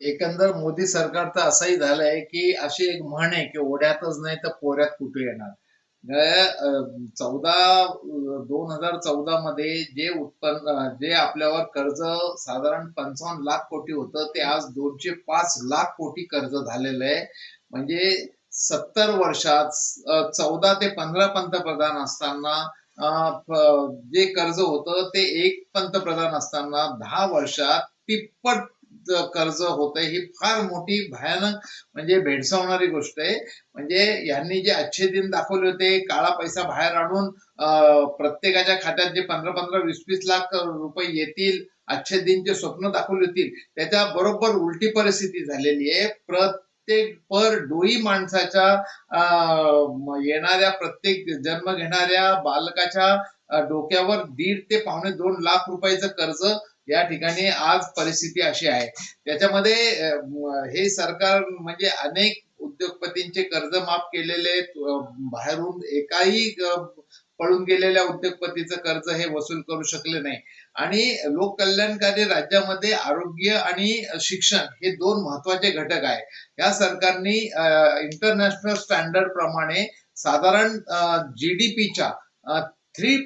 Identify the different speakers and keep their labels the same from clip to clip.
Speaker 1: एकंदर मोदी सरकार तर असंही झालंय की अशी एक म्हण आहे की ओढ्यातच नाही तर पोऱ्यात कुठे येणार? चौदा दोन हजार चौदा मध्ये जे उत्पन्न जे आपल्यावर कर्ज साधारण पंचावन्न लाख कोटी होतं ते आज दोनशे पाच लाख कोटी कर्ज झालेलं आहे. म्हणजे सत्तर वर्षात चौदा ते पंधरा पंतप्रधान असताना जे कर्ज होतं ते एक पंतप्रधान असताना दहा वर्षात तिप्पट कर्ज होतंय ही फार मोठी भयानक म्हणजे भेडसावणारी गोष्ट आहे. म्हणजे यांनी जे अच्छे दिन दाखवले होते काळा पैसा बाहेर आणून प्रत्येकाच्या खात्यात जे पंधरा पंधरा वीस वीस लाख रुपये येतील अच्छे दिनचे स्वप्न दाखवले होतील त्याच्या बरोबर उलटी परिस्थिती झालेली आहे. प्रत्येक पर डोई माणसाच्या अं, येणाऱ्या प्रत्येक जन्म घेणाऱ्या बालकाच्या डोक्यावर दीड ते पावणे दोन लाख रुपयाचं कर्ज या ठिकाणी आज परिस्थिती अशी आहे. त्याच्यामध्ये हे सरकार म्हणजे अनेक उद्योगपतींचे कर्ज माफ केलेले बाहेरून एकाही पळून गेलेल्या उद्योगपतीचं कर्ज हे वसूल करू शकले नाही. आणि लोक कल्याणकारी राज्यामध्ये आरोग्य आणि शिक्षण हे दोन महत्त्वाचे घटक आहे. या सरकारने इंटरनॅशनल स्टँडर्ड प्रमाणे साधारण जीडीपीच्या थ्री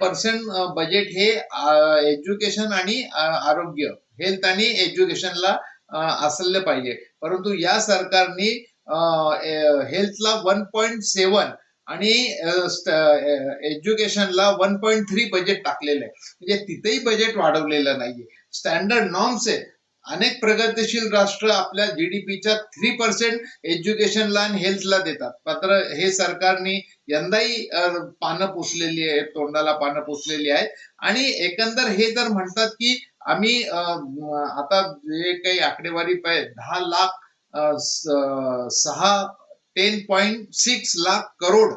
Speaker 1: पर्सेंट बजेट हे uh, एज्युकेशन आणि uh, आरोग्य हेल्थ आणि एज्युकेशनला uh, असले पाहिजे. परंतु या सरकारने हेल्थला वन पॉईंट सेवन आणि एज्युकेशनला वन पॉईंट थ्री बजेट टाकलेलं आहे. म्हणजे तिथेही बजेट वाढवलेलं नाहीये. स्टँडर्ड नॉर्म्स आहेत अनेक प्रगतीशील राष्ट्र आपल्या जीडीपीच्या थ्री पर्सेंट एज्युकेशनला आणि हेल्थला देतात. मात्र हे सरकारने यंदाही पानं पुसलेली आहेत तोंडाला पानं पुसलेली आहेत. आणि एकंदर हे जर म्हणतात की आम्ही आता जे काही आकडेवारी पाहिजे दहा लाख स- सहा ten point six lakh crore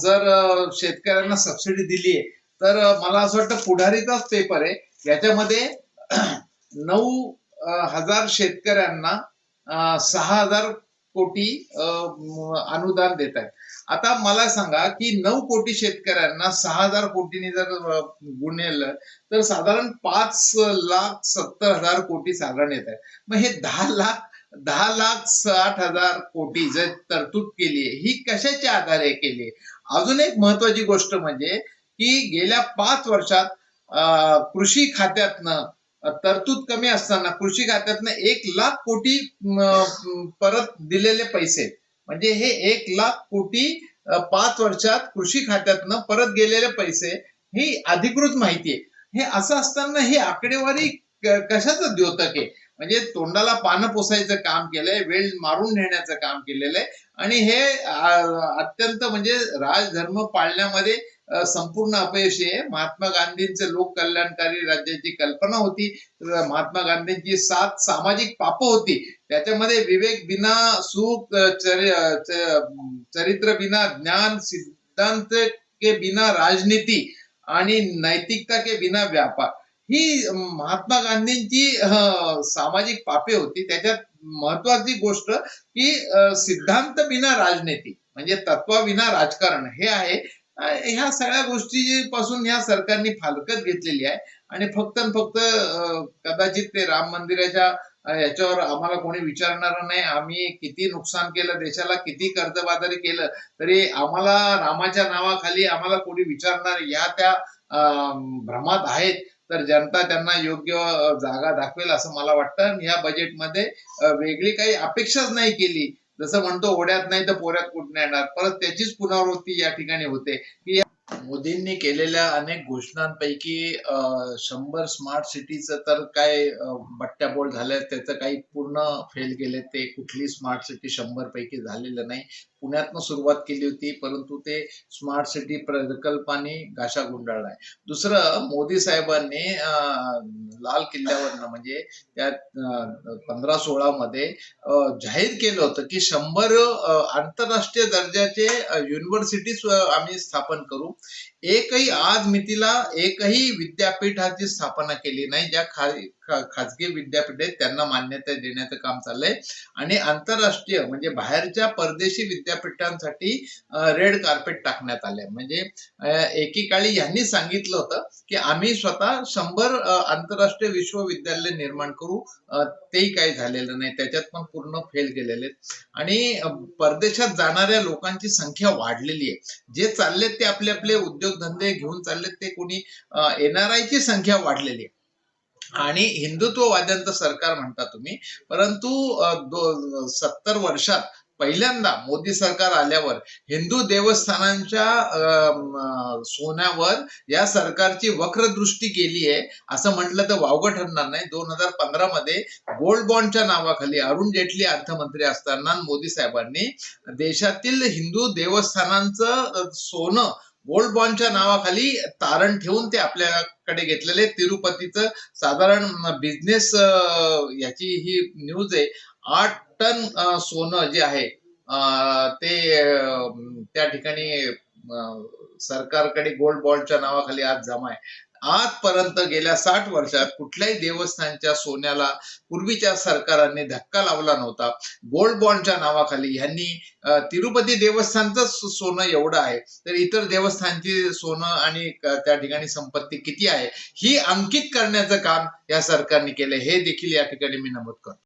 Speaker 1: जर शेतकऱ्यांना सबसिडी दिली आहे तर मला असं वाटतं पुढारीचाच पेपर आहे. याच्यामध्ये नऊ हजार शेतकऱ्यांना सहा हजार कोटी अनुदान देत आहे आता मला सांगा की नऊ कोटी शेतकऱ्यांना सहा हजार कोटीने जर गुणेल तर साधारण पाच लाख सत्तर हजार कोटी साधारण येत आहे मग हे दहा लाख दहा लाख साठ हजार कोटी जर तरतूद केली आहे ही कशाच्या आधारे केली आहे? अजून एक महत्वाची गोष्ट म्हणजे की गेल्या पाच वर्षात कृषी खात्यातनं तरतूद कमी असताना कृषी खात्यातनं एक लाख कोटी परत दिलेले पैसे. म्हणजे हे एक लाख कोटी पाच वर्षात कृषी खात्यातनं परत गेलेले पैसे ही अधिकृत माहिती आहे. हे असं असताना ही आकडेवारी कशाच कशाचं द्योतक आहे? म्हणजे तोंडाला पानं पोसायचं काम केलंय वेळ मारून नेण्याचं काम केलेलं आहे. आणि हे अत्यंत म्हणजे राजधर्म पाळण्यामध्ये संपूर्ण अपयश आहे महात्मा गांधींचे लोक कल्याणकारी राज्याची कल्पना होती. महात्मा गांधींची सात सामाजिक पाप होती. त्याच्यामध्ये विवेक बिना सुख चरित्र बिना ज्ञान सिद्धांत के बिना राजनीती आणि नैतिकता के बिना व्यापार. ही महात्मा गांधींची सामाजिक पापे होती. त्याच्यात महत्वाची गोष्ट की सिद्धांत बिना राजनीती म्हणजे तत्वाविना राजकारण हे आहे. ह्या सगळ्या गोष्टी पासून ह्या सरकारने फालकत घेतलेली आहे. आणि फक्त फक्त कदाचित ते राम मंदिराच्या याच्यावर आम्हाला कोणी विचारणार नाही. आम्ही किती नुकसान केलं देशाला किती कर्जबाजारी केलं तरी आम्हाला रामाच्या नावाखाली आम्हाला कोणी विचारणार या त्या भ्रमात आहेत. तर जनता त्यांना योग्य जागा दाखवेल असं मला वाटतं. आणि या बजेटमध्ये वेगळी काही अपेक्षाच नाही केली. जसं म्हणतो ओढ्यात नाही तर पोऱ्यात कुठून येणार. परत त्याचीच पुनरावृत्ती या ठिकाणी होते. की मोदींनी केलेल्या अनेक घोषणांपैकी शंभर स्मार्ट सिटीचं तर काय अं, बट्ट्याबोळ झालंय त्याचं काही पूर्ण फेल गेले ते. कुठली स्मार्ट सिटी शंभर पैकी झालेलं नाही. पुण्यातनं सुरुवात केली होती परंतु ते स्मार्ट सिटी प्रकल्पाने गाशा गुंडाळलाय दुसरं मोदी साहेबांनी लाल किल्ल्यावरनं म्हणजे त्या पंधरा सोळा मध्ये जाहीर केलं होतं की शंभर आंतरराष्ट्रीय दर्जाचे युनिव्हर्सिटीज आम्ही स्थापन करू. एकही आज मितीला एकही विद्यापीठाची स्थापना केली नाही ज्या खा खा- खाजगी विद्यापीठ आहेत त्यांना मान्यता देण्याचं काम चाललंय. आणि आंतरराष्ट्रीय म्हणजे बाहेरच्या परदेशी विद्यापीठांसाठी रेड कार्पेट टाकण्यात आले म्हणजे एकीकाळी एकेकाळी यांनी सांगितलं होतं की आम्ही स्वतः शंभर आंतरराष्ट्रीय आंतरराष्ट्रीय विश्वविद्यालय निर्माण करू तेही काही झालेलं नाही. त्याच्यात पण पूर्ण फेल गेलेले आहेत. आणि परदेशात जाणाऱ्या लोकांची संख्या वाढलेली आहे. जे चाललेत ते आपले आपले उद्योगधंदे घेऊन चाललेत ते कोणी एनआरआयची संख्या वाढलेली आहे. आणि हिंदुत्ववाद्यांचं सरकार म्हणता तुम्ही परंतु सत्तर वर्षात पहिल्यांदा मोदी सरकार आल्यावर हिंदू देवस्थानांच्या अ, सोन्यावर या सरकारची वक्रदृष्टी गेली आहे असं म्हटलं तर वावगं ठरणार नाही. दोन हजार पंधरा मध्ये गोल्ड बॉन्डच्या नावाखाली अरुण जेटली अर्थमंत्री असताना मोदी साहेबांनी देशातील हिंदू देवस्थानांचं सोनं गोल्ड बॉन्डच्या नावाखाली तारण ठेवून ते आपल्याकडे घेतलेले तिरुपतीचं साधारण बिझनेस याची ही न्यूज आहे. आठ टन सोनं जे आहे ते त्या ठिकाणी सरकारकडे गोल्ड बॉन्डच्या नावाखाली आज जमा आहे. आजपर्यंत गेल्या साठ वर्षात कुठल्याही देवस्थानच्या सोन्याला पूर्वीच्या सरकारांनी धक्का लावला नव्हता. गोल्ड बॉन्डच्या नावाखाली ह्यांनी तिरुपती देवस्थानच सोनं एवढं आहे. तर इतर देवस्थानची सोनं आणि त्या ठिकाणी संपत्ती किती आहे ही अंकित करण्याचं काम या सरकारने केलं हे देखील या ठिकाणी मी नमूद करतो.